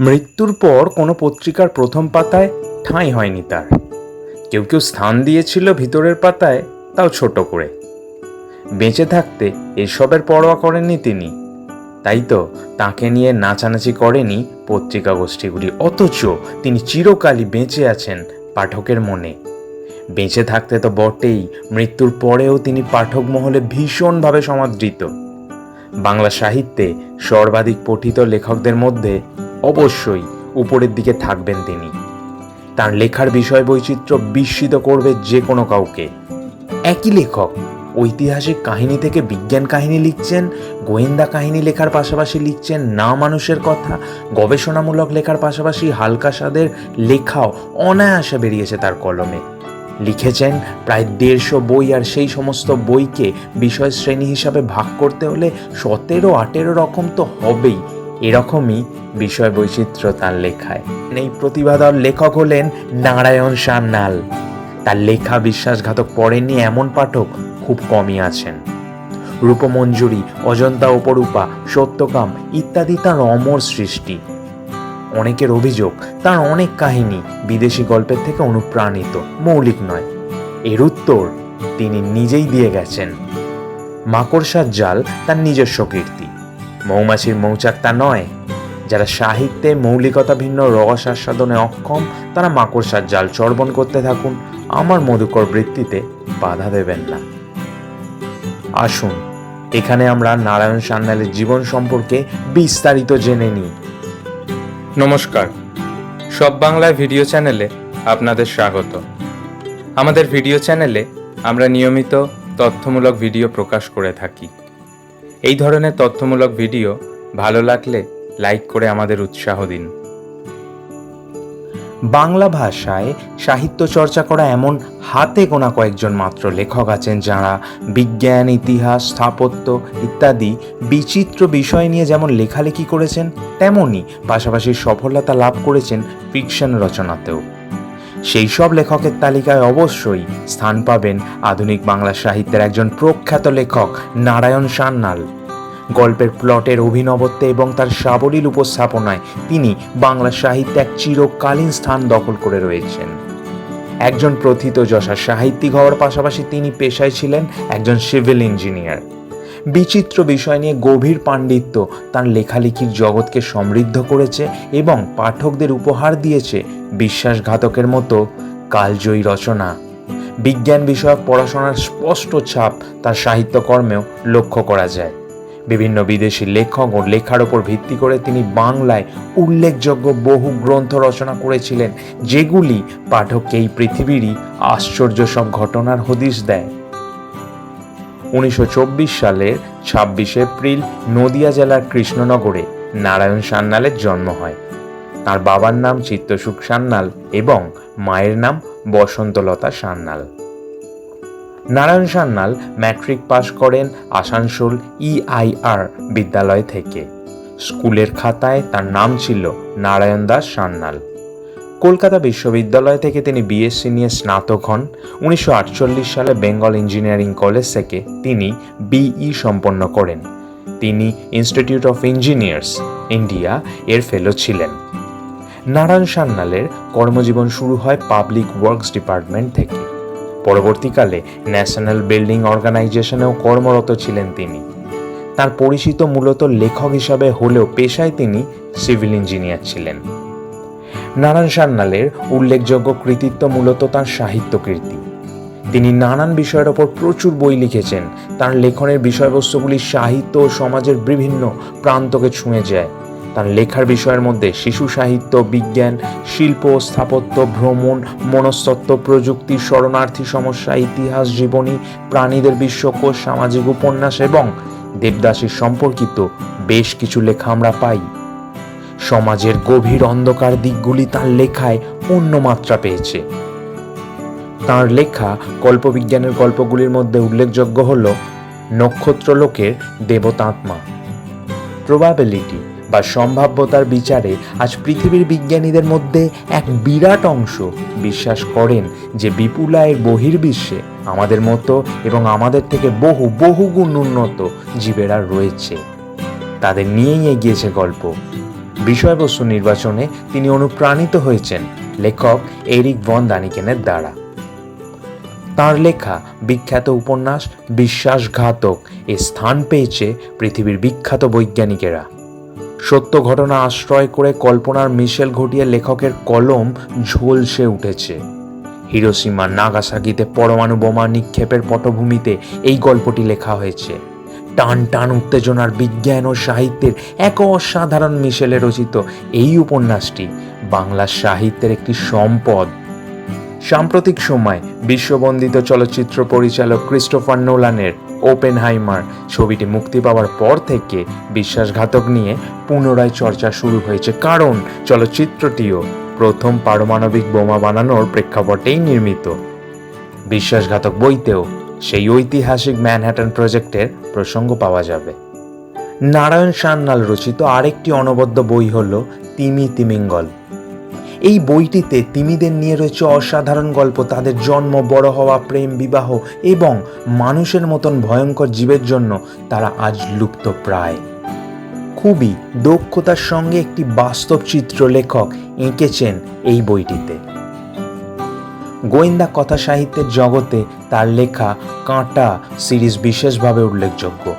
মৃত্যুর পর কোনো পত্রিকার প্রথম পাতায় ঠাঁই হয়নি তার। কেউ কেউ স্থান দিয়েছিল ভিতরের পাতায়, তাও ছোট করে। বেঁচে থাকতে এসবের পরোয়া করেননি তিনি। তাই তো তাকে নিয়ে নাচানাচি করেনি পত্রিকা গোষ্ঠীগুলি, অথচ তিনি চিরকালই বেঁচে আছেন পাঠকের মনে। বেঁচে থাকতে তো বটেই, মৃত্যুর পরেও তিনি পাঠক মহলে ভীষণভাবে সমাদৃত। বাংলা সাহিত্যে সর্বাধিক পঠিত লেখকদের মধ্যে অবশ্যই উপরের দিকে থাকবেন তিনি। তার লেখার বিষয় বৈচিত্র্য বিস্মিত করবে যে কোনো কাউকে। একই লেখক ঐতিহাসিক কাহিনী থেকে বিজ্ঞান কাহিনী লিখছেন, গোয়েন্দা কাহিনী লেখার পাশাপাশি লিখছেন, না মানুষের কথা, গবেষণামূলক লেখার পাশাপাশি হালকা স্বাদের লেখাও অনায়াসে বেরিয়েছে তার কলমে। লিখেছেন প্রায় দেড়শো বই আর সেই সমস্ত বইকে বিষয় শ্রেণি হিসাবে ভাগ করতে হলে সতেরো আঠেরো রকম তো হবেই। এরকমই বিষয় বৈচিত্র্য তার লেখায়। এই প্রতিভাধর লেখক হলেন নারায়ণ সান্যাল। তার লেখা বিশ্বাসঘাতক পড়েননি এমন পাঠক খুব কমই আছেন। রূপমঞ্জুরি, অজন্তা উপরূপা, সত্যকাম ইত্যাদি তার অমর সৃষ্টি। অনেকের অভিযোগ, তার অনেক কাহিনী বিদেশি গল্পের থেকে অনুপ্রাণিত, মৌলিক নয়। এর উত্তর তিনি নিজেই দিয়ে গেছেন। মাকড়সার জাল তার নিজস্ব কীর্তি। মৌমাছির মৌচাক তা নয়। যারা সাহিত্যে মৌলিকতা ভিন্ন রস আস্বাদনে অক্ষম, তারা মাকড়সার জাল চর্বণ করতে থাকুন। আমার মধুকর বৃত্তিতে বাধা দেবেন না। আসুন, এখানে আমরা নারায়ণ সান্যালের জীবন সম্পর্কে বিস্তারিত জেনে নিই। নমস্কার। সব বাংলায় ভিডিও চ্যানেলে আপনাদের স্বাগত। আমাদের ভিডিও চ্যানেলে আমরা নিয়মিত তথ্যমূলক ভিডিও প্রকাশ করে থাকি। এই ধরনের তথ্যমূলক ভিডিও ভালো লাগলে লাইক করে আমাদের উৎসাহ দিন। বাংলা ভাষায় সাহিত্য চর্চা করা এমন হাতে গোনা কয়েকজন মাত্র লেখক আছেন যাঁরা বিজ্ঞান, ইতিহাস, স্থাপত্য ইত্যাদি বিচিত্র বিষয় নিয়ে যেমন লেখালেখি করেছেন তেমনই পাশাপাশি সফলতা লাভ করেছেন ফিকশন রচনাতেও। সেই সব লেখকের তালিকায় অবশ্যই স্থান পাবেন আধুনিক বাংলা সাহিত্যের একজন প্রখ্যাত লেখক নারায়ণ সান্যাল। গল্পের প্লটের অভিনবত্বে এবং তার সাবলীল উপস্থাপনায় তিনি বাংলা সাহিত্যে এক চিরকালীন স্থান দখল করে রয়েছেন। একজন প্রথিতযশা সাহিত্যিক হওয়ার পাশাপাশি তিনি পেশায় ছিলেন একজন সিভিল ইঞ্জিনিয়ার। বিচিত্র বিষয় নিয়ে গভীর পাণ্ডিত্য তার লেখালেখির জগৎকে সমৃদ্ধ করেছে এবং পাঠকদের উপহার দিয়েছে বিশ্বাসঘাতকের মতো কালজয়ী রচনা। বিজ্ঞান বিষয়ক পড়াশোনার স্পষ্ট ছাপ তার সাহিত্যকর্মেও লক্ষ্য করা যায়। বিভিন্ন বিদেশি লেখক ও লেখার ওপর ভিত্তি করে তিনি বাংলায় উল্লেখযোগ্য বহু গ্রন্থ রচনা করেছিলেন, যেগুলি পাঠককে এই পৃথিবীরই আশ্চর্য সব ঘটনার হদিশ দেয়। উনিশশো চব্বিশ সালের ছাব্বিশে এপ্রিল নদিয়া জেলার কৃষ্ণনগরে নারায়ণ সান্যালের জন্ম হয়। তার বাবার নাম চিত্তসুখ সান্যাল এবং মায়ের নাম বসন্তলতা সান্যাল। নারায়ণ সান্যাল ম্যাট্রিক পাশ করেন আসানসোল ইআইআর বিদ্যালয় থেকে। স্কুলের খাতায় তার নাম ছিল নারায়ণ দাস সান্যাল। কলকাতা বিশ্ববিদ্যালয় থেকে তিনি বিএসসি নিয়ে স্নাতক হন। উনিশশো আটচল্লিশ সালে বেঙ্গল ইঞ্জিনিয়ারিং কলেজ থেকে তিনি বিই সম্পন্ন করেন। তিনি ইনস্টিটিউট অফ ইঞ্জিনিয়ার্স ইন্ডিয়া এর ফেলো ছিলেন। নারায়ণ সান্যালের কর্মজীবন শুরু হয় পাবলিক ওয়ার্কস ডিপার্টমেন্ট থেকে। পরবর্তীকালে ন্যাশনাল বিল্ডিং অর্গানাইজেশনেও কর্মরত ছিলেন তিনি। তার পরিচিত মূলত লেখক হিসাবে হলেও পেশায় তিনি সিভিল ইঞ্জিনিয়ার ছিলেন। নারায়ণ সান্যালের উল্লেখযোগ্য কৃতিত্ব মূলত তার সাহিত্য কীর্তি তিনি নানান বিষয়ের ওপর প্রচুর বই লিখেছেন। তার লেখনের বিষয়বস্তুগুলি সাহিত্য ও সমাজের বিভিন্ন প্রান্তকে ছুঁয়ে যায়। তার লেখার বিষয়ের মধ্যে শিশু সাহিত্য, বিজ্ঞান, শিল্প, স্থাপত্য, ভ্রমণ, মনস্তত্ত্ব, প্রযুক্তি, শরণার্থী সমস্যা, ইতিহাস, জীবনী, প্রাণীদের বিশ্বকোষ, সামাজিক উপন্যাস এবং দেবদাসীর সম্পর্কিত বেশ কিছু লেখা আমরা পাই। সমাজের গভীর অন্ধকার দিকগুলি তার লেখায় অন্য মাত্রা পেয়েছে। তার লেখা কল্পবিজ্ঞানের গল্পগুলির মধ্যে উল্লেখযোগ্য হল নক্ষত্রলোকের দেবতাত্মা। প্রবাবিলিটি বা সম্ভাব্যতার বিচারে আজ পৃথিবীর বিজ্ঞানীদের মধ্যে এক বিরাট অংশ বিশ্বাস করেন যে বিপুলায়ের বহির্বিশ্বে আমাদের মতো এবং আমাদের থেকে বহু বহুগুণ উন্নত জীবেরা রয়েছে। তাদের নিয়েই এগিয়েছে গল্প। বিষয়বস্তু নির্বাচনে তিনি অনুপ্রাণিত হয়েছেন লেখক এরিক ভন দানিকেনের দ্বারা। তার লেখা বিখ্যাত উপন্যাস, বিশ্বাসঘাতক, এ স্থান পেয়েছে পৃথিবীর বিখ্যাত বৈজ্ঞানিকেরা। সত্য ঘটনা আশ্রয় করে কল্পনার মিশেল ঘটিয়ে লেখকের কলম ঝলসে উঠেছে। হিরোসীমা নাগাসাকিতে পরমাণু বোমা নিক্ষেপের পটভূমিতে এই গল্পটি লেখা হয়েছে। টান টান উত্তেজনার বিজ্ঞান ও সাহিত্যের এক অসাধারণ মিশেলে রচিত এই উপন্যাসটি বাংলা সাহিত্যের একটি সম্পদ। সাম্প্রতিক সময় বিশ্ববন্দিত চলচ্চিত্র পরিচালক ক্রিস্টোফার নোলানের ওপেনহাইমার ছবিটি মুক্তি পাওয়ার পর থেকে বিশ্বাসঘাতক নিয়ে পুনরায় চর্চা শুরু হয়েছে। কারণ চলচ্চিত্রটিও প্রথম পারমাণবিক বোমা বানানোর প্রেক্ষাপটেই নির্মিত। বিশ্বাসঘাতক বইতেও সেই ঐতিহাসিক ম্যানহ্যাটন প্রজেক্টের প্রসঙ্গ পাওয়া যাবে। নারায়ণ সান্যাল রচিত আরেকটি অনবদ্য বই হল তিমি তিমিঙ্গল। এই বইটিতে তিমিদের নিয়ে রয়েছে অসাধারণ গল্প, তাদের জন্ম, বড় হওয়া, প্রেম, বিবাহ এবং মানুষের মতন ভয়ঙ্কর জীবের জন্য তারা আজ লুপ্ত প্রায় খুবই দক্ষতার সঙ্গে একটি বাস্তব চিত্র লেখক এঁকেছেন এই বইটিতে। গোয়েন্দা কথা সাহিত্যের জগতে তার লেখা কাঁটা সিরিজ বিশেষভাবে উল্লেখযোগ্য।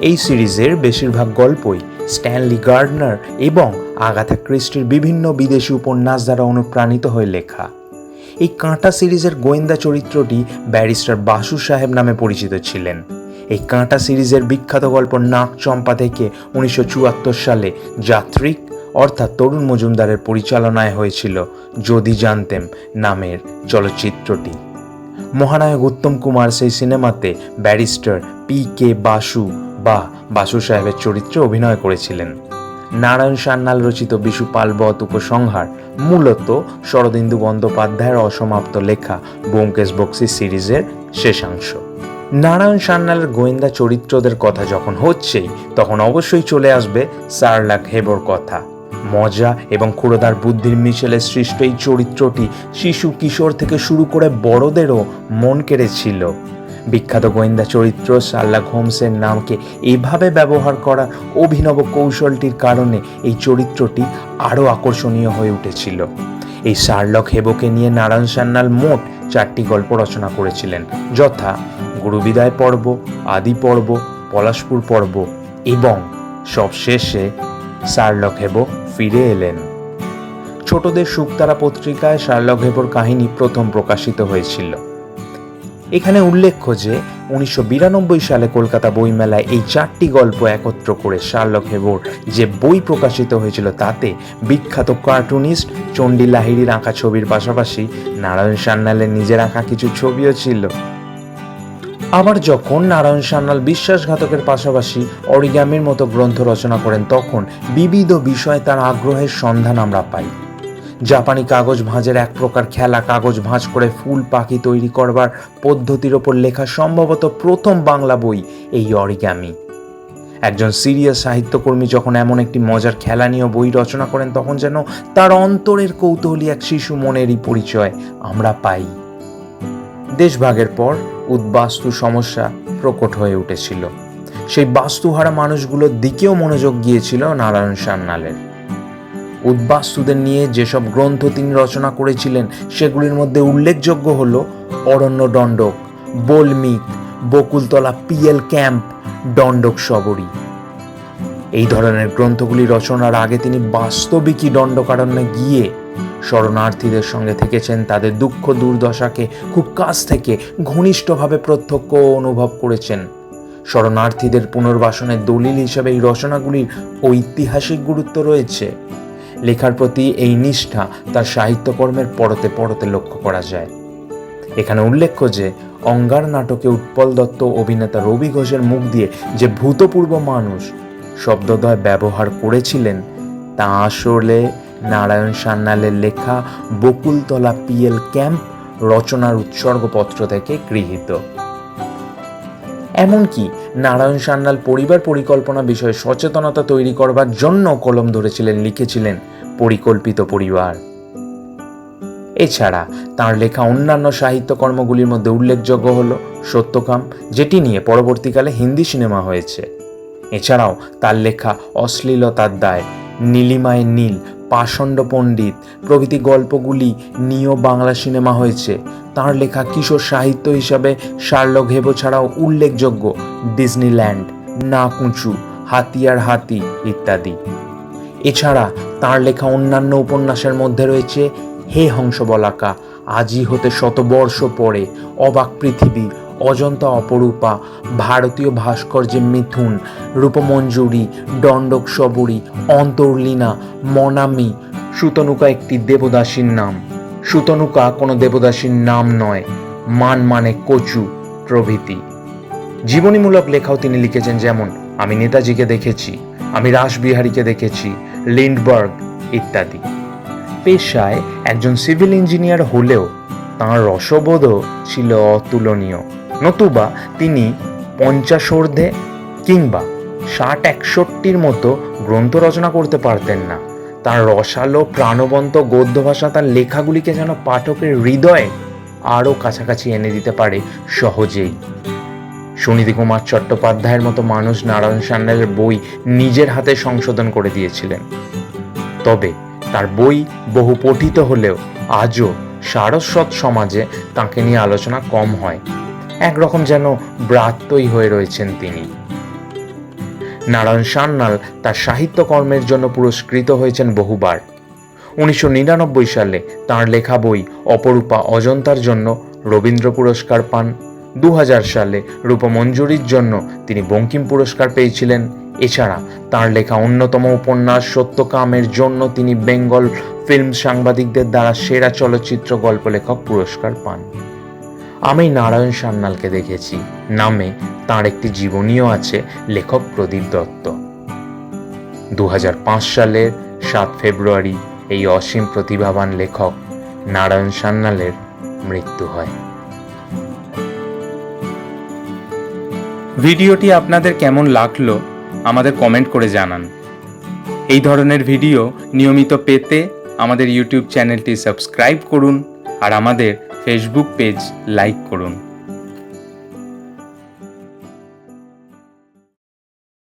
এই সিরিজের বেশিরভাগ গল্পই স্ট্যানলি গার্ডনার এবং আগাথা ক্রিস্টির বিভিন্ন বিদেশি উপন্যাস দ্বারা অনুপ্রাণিত হয়ে লেখা। এই কাঁটা সিরিজের গোয়েন্দা চরিত্রটি ব্যারিস্টার বাসু সাহেব নামে পরিচিত ছিলেন। এই কাঁটা সিরিজের বিখ্যাত গল্প নাক চম্পা থেকে উনিশশো চুয়াত্তর সালে যাত্রিক, অর্থাৎ তরুণ মজুমদারের পরিচালনায় হয়েছিল যদি জানতেম নামের চলচ্চিত্রটি। মহানায়ক উত্তম কুমার সেই সিনেমাতে ব্যারিস্টার পি কে বাসু বা বাসু সাহেবের চরিত্রে অভিনয় করেছিলেন। নারায়ণ সান্যাল রচিত বিশু পালবত উপসংহার, মূলত শরদিন্দু বন্দ্যোপাধ্যায়ের অসমাপ্ত লেখা ব্যোমকেশ বক্সি সিরিজের শেষাংশ। নারায়ণ সান্যালের গোয়েন্দা চরিত্রদের কথা যখন হচ্ছেই, তখন অবশ্যই চলে আসবে সারলাক হেবর কথা। মজা এবং ক্ষুরদার বুদ্ধির মিশেলে সৃষ্ট এই চরিত্রটি শিশু কিশোর থেকে শুরু করে বড়দেরও মন কেড়েছিল বিখ্যাত গোয়েন্দা চরিত্র শার্লাক হোমসের নামকে এভাবে ব্যবহার করা অভিনব কৌশলটির কারণে এই চরিত্রটি আরও আকর্ষণীয় হয়ে উঠেছিল। এই শার্লক হেবোকে নিয়ে নারায়ণ সান্যাল মোট চারটি গল্প রচনা করেছিলেন। যথা গুরুবিদায় পর্ব, আদি পর্ব, পলাশপুর পর্ব এবং সবশেষে শার্লক হেবো ফিরে এলেন। ছোটদের শুকতারা পত্রিকায় শার্লক হেবোর কাহিনী প্রথম প্রকাশিত হয়েছিল। এখানে উল্লেখ্য যে, উনিশশো বিরানব্বই সালে কলকাতা বইমেলায় এই চারটি গল্প একত্র করে শার্লক হেবোর যে বই প্রকাশিত হয়েছিল তাতে বিখ্যাত কার্টুনিস্ট চণ্ডী লাহিড়ির আঁকা ছবির পাশাপাশি নারায়ণ সান্যালের নিজের আঁকা কিছু ছবিও ছিল। আবার যখন নারায়ণ সান্যাল বিশ্বাসঘাতকের পাশাপাশি অরিগামির মতো গ্রন্থ রচনা করেন, তখন বিবিধ বিষয়ে তার আগ্রহের সন্ধান আমরা পাই। জাপানি কাগজ ভাঁজের এক প্রকার খেলা কাগজ ভাঁজ করে ফুল পাখি তৈরি করবার পদ্ধতির ওপর লেখা সম্ভবত প্রথম বাংলা বই এই অরিগামি। একজন সিরিয়াস সাহিত্যকর্মী যখন এমন একটি মজার খেলা নিয়ে বই রচনা করেন, তখন যেন তার অন্তরের কৌতূহলী এক শিশু মনেরই পরিচয় আমরা পাই। দেশভাগের পর উদ্বাস্তু সমস্যা প্রকট হয়ে উঠেছিল। সেই বাস্তুহারা মানুষগুলোর দিকেও মনোযোগ গিয়েছিল নারায়ণ সান্যালের। উদ্বাস্তুদের নিয়ে যেসব গ্রন্থ তিনি রচনা করেছিলেন, সেগুলির মধ্যে উল্লেখযোগ্য হল অরণ্য দণ্ডক বলমিক, বকুলতলা পিএল ক্যাম্প, দণ্ডক সবরী। এই ধরনের গ্রন্থগুলি রচনার আগে তিনি বাস্তবিকই দণ্ডকারণ্যে গিয়ে শরণার্থীদের সঙ্গে থেকেছেন, তাদের দুঃখ দুর্দশাকে খুব কাছ থেকে ঘনিষ্ঠভাবে প্রত্যক্ষ অনুভব করেছেন। শরণার্থীদের পুনর্বাসনের দলিল হিসেবে এই রচনাগুলির ঐতিহাসিক গুরুত্ব রয়েছে। লেখার প্রতি এই নিষ্ঠা তার সাহিত্যকর্মের পরতে পরতে লক্ষ্য করা যায়। এখানে উল্লেখ্য যে, অঙ্গার নাটকে উৎপল দত্ত অভিনেতা রবি ঘোষের মুখ দিয়ে যে ভূতপূর্ব মানুষ শব্দদ্বয় ব্যবহার করেছিলেন, তা আসলে নারায়ণ সান্যালের লেখা বকুলতলা পিএল ক্যাম্প রচনার উৎসর্গপত্র থেকে গৃহীত। এমনকি নারায়ণ সান্যাল পরিবার পরিকল্পনা বিষয়ে সচেতনতা তৈরি করবার জন্য কলম ধরেছিলেন, লিখেছিলেন পরিকল্পিত পরিবার। এছাড়া তার লেখা অন্যান্য সাহিত্যকর্মগুলির মধ্যে উল্লেখযোগ্য হল সত্যকাম, যেটি নিয়ে পরবর্তীকালে হিন্দি সিনেমা হয়েছে। এছাড়াও তার লেখা অশ্লীলতার দায়, নীলিমায় নীল পাষণ্ড পণ্ডিত। প্রভৃতি গল্পগুলি নিয়েও বাংলা সিনেমা হয়েছে। তার লেখা কিশোর সাহিত্য হিসাবে শার্লক হেবো ছাড়াও উল্লেখযোগ্য। ডিজনিল্যান্ড, নাকুচু, হাতিয়ার হাতি ইত্যাদি। এছাড়া তার লেখা অন্যান্য উপন্যাসের মধ্যে রয়েছে হে হংসবলাকা আজই হতে শতবর্ষ পরে, অবাক পৃথিবী অজন্তা অপরূপা, ভারতীয় ভাস্কর্যে মিথুন, রূপমঞ্জুরি দণ্ডক সবরী অন্তর্লীনা, মনামি, সুতনুকা একটি দেবদাসীর নাম। সুতনুকা কোনো দেবদাসীর নাম নয়, মান মানে কচু প্রভৃতি। জীবনীমূলক লেখাও তিনি লিখেছেন যেমন, আমি নেতাজিকে দেখেছি, আমি রাসবিহারীকে দেখেছি, লিন্ডবার্গ ইত্যাদি। পেশায় একজন সিভিল ইঞ্জিনিয়ার হলেও তাঁর রসবোধও ছিল অতুলনীয়। নতুবা তিনি পঞ্চাশোর্ধে কিংবা ষাট একষট্টির মতো গ্রন্থ রচনা করতে পারতেন না। তার রসালো, প্রাণবন্ত গদ্য ভাষা তার লেখাগুলিকে যেন পাঠকের হৃদয়ে আরও কাছাকাছি এনে দিতে পারে সহজেই। সুনীতি কুমার চট্টোপাধ্যায়ের মতো মানুষ নারায়ণ সান্যালের বই নিজের হাতে সংশোধন করে দিয়েছিলেন। তবে তার বই বহু পঠিত হলেও আজও সারস্বত সমাজে তাকে নিয়ে আলোচনা কম হয়। একরকম যেন ব্রাত্যই হয়ে রয়েছেন তিনি। নারায়ণ সান্যাল তার সাহিত্যকর্মের জন্য পুরস্কৃত হয়েছেন বহুবার। উনিশশো নিরানব্বই সালে তাঁর লেখা বই অপরূপা অজন্তার জন্য রবীন্দ্র পুরস্কার পান। দু হাজার সালে রূপমঞ্জুরির জন্য তিনি বঙ্কিম পুরস্কার পেয়েছিলেন। এছাড়া তাঁর লেখা অন্যতম উপন্যাস সত্যকামের জন্য তিনি বেঙ্গল ফিল্ম সাংবাদিকদের দ্বারা সেরা চলচ্চিত্র গল্প লেখক পুরস্কার পান। আমি নারায়ণ সান্যালকে দেখেছি। নামে তার একটি জীবনীও আছে, লেখক প্রদীপ দত্ত। দু হাজার পাঁচ সালের সাত ফেব্রুয়ারি এই অসীম প্রতিভাবান লেখক নারায়ণ সান্যালের মৃত্যু হয়। ভিডিওটি আপনাদের কেমন লাগল আমাদের কমেন্ট করে জানান। এই ধরনের ভিডিও নিয়মিত পেতে আমাদের ইউটিউব চ্যানেলটি সাবস্ক্রাইব করুন। আর আমাদের ফেসবুক পেজ লাইক করুন।